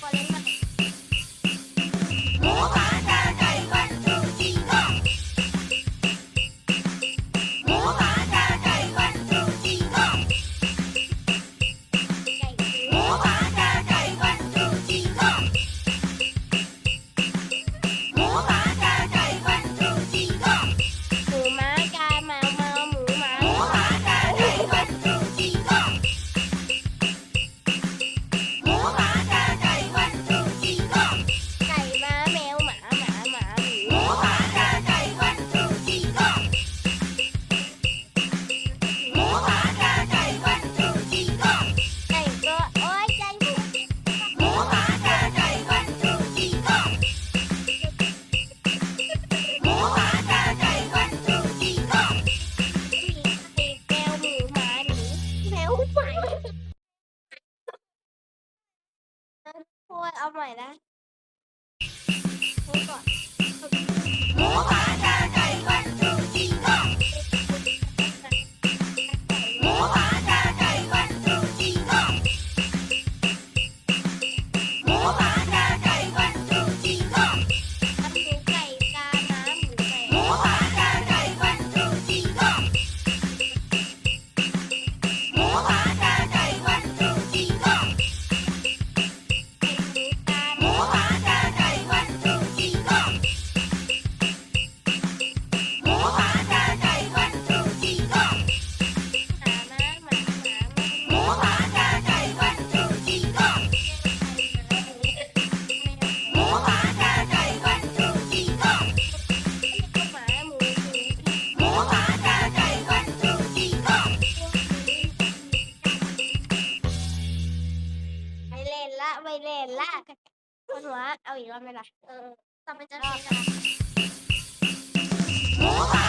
我来买。 โอ้ยเอาใหม่นะโอ้ก่อน อีกรอบไหมล่ะเออต่อไปจะได้แ